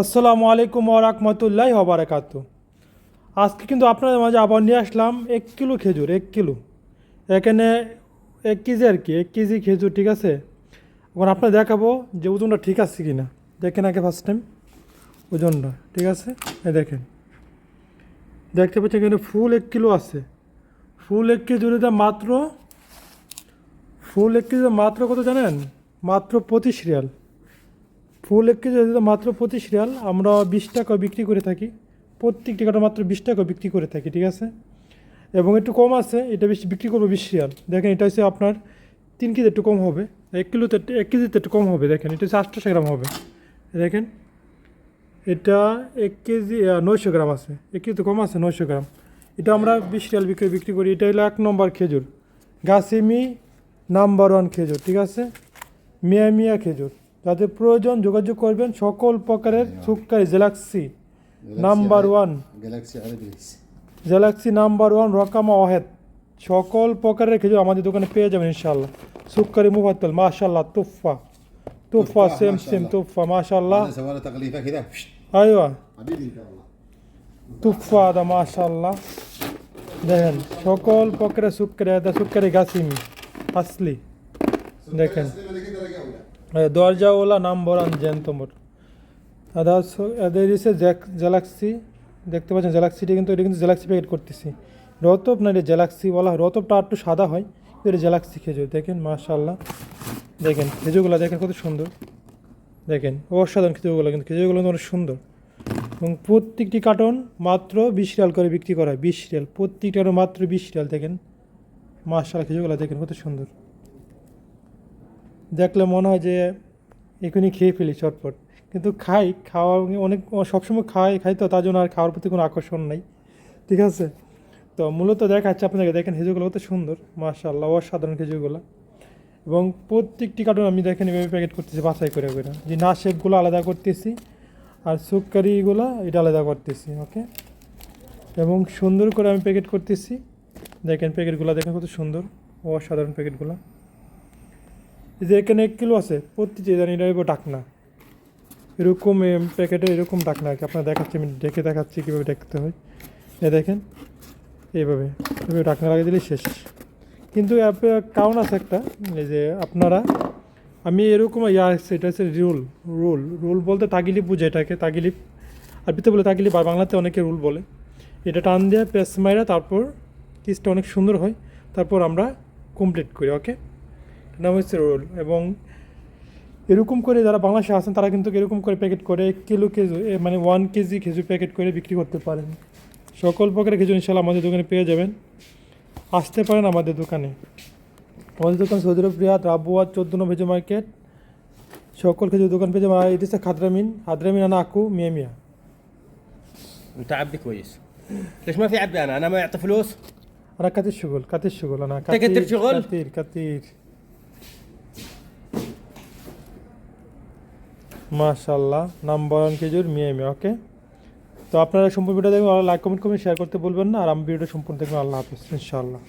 আসসালামু আলাইকুম ওরহমতুল্লাহ ওবরাকাত আজকে কিন্তু আপনাদের মাঝে আবার নিয়ে আসলাম এক কিলো খেজুর, এক কিলো। এখানে এক কেজি আর কি, এক কেজি খেজুর, ঠিক আছে? এখন আপনার দেখাবো যে ওজনটা ঠিক আছে কি না দেখেন আগে ফার্স্ট টাইম ওজনটা, ঠিক আছে? এই দেখেন। দেখতে পাচ্ছেন এখানে ফুল এক কিলো আছে। ফুল এক দাম মাত্র, ফুল এক কেজি মাত্র কত জানেন? মাত্র পঁচিশ রিয়াল। ফুল এক কেজি মাত্র পঁচিশ রিয়াল, আমরা বিশ টাকা বিক্রি করে থাকি। প্রত্যেকটি কাটা মাত্র বিশ টাকা বিক্রি করে থাকি, ঠিক আছে? এবং একটু কম আছে, এটা বেশি বিক্রি করব বিশ রিয়াল। দেখেন, এটা হচ্ছে আপনার তিন কেজি একটু কম হবে। এক কিলোতে এক কেজিতে একটু কম হবে, দেখেন, এটা হচ্ছে আটশোশো গ্রাম হবে। দেখেন, এটা এক কেজি নয়শো গ্রাম আছে। এক কেজি কম আছে, নয়শো গ্রাম। এটা আমরা বিশ রিয়াল বিক্রি বিক্রি করি। এটা হলো এক নম্বর খেজুর। গাছিমি নাম্বার ওয়ান খেজুর, ঠিক আছে? মিয়া মিয়া খেজুর। যাদের প্রয়োজন যোগাযোগ করবেন সকল প্রকারের সুক্কারি জেলাক্সি number one Galaxy আরবিস জেলাক্সি number one রকামা Wahed সকল প্রকারের খেজুর আমাদের দোকানে পেয়ে যাবেন ইনশাল্লাহ সুক্কারি মুফাত্তল মাশাল্লাহ Tuffah Tuffah Tuffah, same same মাশাআল্লাহ। তুফা মাশাল্লাহ هذا سوى له تغليفه كذا فشت. আইওয়া حبيبي ان شاء الله তুফা আদা মাশাল্লাহ দেখেন সকল প্রকারের সুক্কারি আদা সুক্কারি গাছিমি আসলি দেখেন Eh, দরজাওয়ালা নাম্বার আনজেন তোমার। আদা এদের এসে জ্যালাক্সি, দেখতে পাচ্ছেন জ্যালাক্সিটা কিন্তু, এটা কিন্তু জ্যালাক্সি প্যাকেট করতেছি। রতব না এটা জ্যালাক্সি বলা হয়, রতবটা একটু সাদা হয়, কিন্তু এটা জ্যালাক্সি খেজুর। দেখেন মাশাল্লাহ দেখেন, খেজুরগুলো দেখেন কত সুন্দর। দেখেন, অসাধারণ খেজুরগুলো কিন্তু খেজুরগুলো কিন্তু অনেক সুন্দর। এবং প্রত্যেকটি কার্টন মাত্র বিশ রিয়াল করে বিক্রি করা হয়, বিশ রিয়াল। প্রত্যেকটি কার্টন মাত্র বিশ রিয়াল, দেখেন। মাশাল্লাহ খেজুরগুলো দেখেন কত সুন্দর। দেখলে মনে হয় যে এখনই খেয়ে ফেলি চটপট। কিন্তু খাই খাওয়া অনেক সবসময় খাই খাই তো, তার জন্য আর খাওয়ার প্রতি কোনো আকর্ষণ নাই। ঠিক আছে? তো মূলত দেখাচ্ছে আপনাকে দেখেন খেজুরগুলো কত সুন্দর, মাশাআল্লাহ, অসাধারণ খেজুরগুলো। এবং প্রত্যেকটি কার্টুন আমি দেখেন এভাবে প্যাকেট করতেছি, বাছাই করে করে। যে না শেপগুলো আলাদা করতেছি, আর সুকারিগুলো এটা আলাদা করতেছি, ওকে? এবং সুন্দর করে আমি প্যাকেট করতেছি। দেখেন প্যাকেটগুলো দেখেন কত সুন্দর, অসাধারণ প্যাকেটগুলো যে এখানে এক কিলো আছে, প্রতিটি জানি এটা ডাকনা। এরকম প্যাকেটে এরকম ডাকনা আর কি। আপনার দেখাচ্ছি, আমি ডেকে দেখাচ্ছি কীভাবে দেখতে হয়। এ দেখেন, এইভাবে। এভাবে ডাকনা লাগিয়ে দিলেই শেষ। কিন্তু কারণ আছে একটা, এই যে আপনারা, আমি এরকম, ইয়া এটা হচ্ছে রুল রুল রুল বলতে তাগিলিপ বুঝে এটাকে তাগিলিপ আরবিতে বলে তাগিলিপ আর বাংলাতে অনেকে রুল বলে। এটা টান দেওয়া পেস মাইরা তারপর কিসটা অনেক সুন্দর হয়, তারপর আমরা কমপ্লিট করি ওকে নাম হচ্ছে রোল এবং এরকম করে যারা বাংলাদেশে আসেন তারা কিন্তু এরকম করে প্যাকেট করে এক কিলো কেজি এ মানে ওয়ান কেজি খেজুর প্যাকেট করে বিক্রি করতে পারেন সকল প্রকারের খেজুর ইনশাল্লাহ আমাদের দোকানে পেয়ে যাবেন আসতে পারেন আমাদের দোকানে আমাদের দোকান সৌদি আরব রিয়াদ রাবুয়া চোদ্দ নম্বর ভেজো মার্কেট সকল খেজুর দোকান পেয়ে যাবেন আর এটা হচ্ছে খাদ্রামিন হাদ্রামিন আনা আকু মিয়া মিয়া انت عبد كويس ليش ما في عبد انا انا ما يعطي فلوس আনা কাতির সুগল কাতির সুগল আনা কাতির সুগল? কাতির মাশাল্লাহ নাম্বার ওয়ান খেজুর মিয়ামি মিয়া ওকে তো আপনারা সম্পূর্ণ ভিডিও দেখবেন লাইক কমেন্ট কমেন্ট শেয়ার করতে বলবেন না, আর আমি ভিডিওটা সম্পূর্ণ দেখবেন, আল্লাহ হাফিজ, ইনশাআল্লাহ।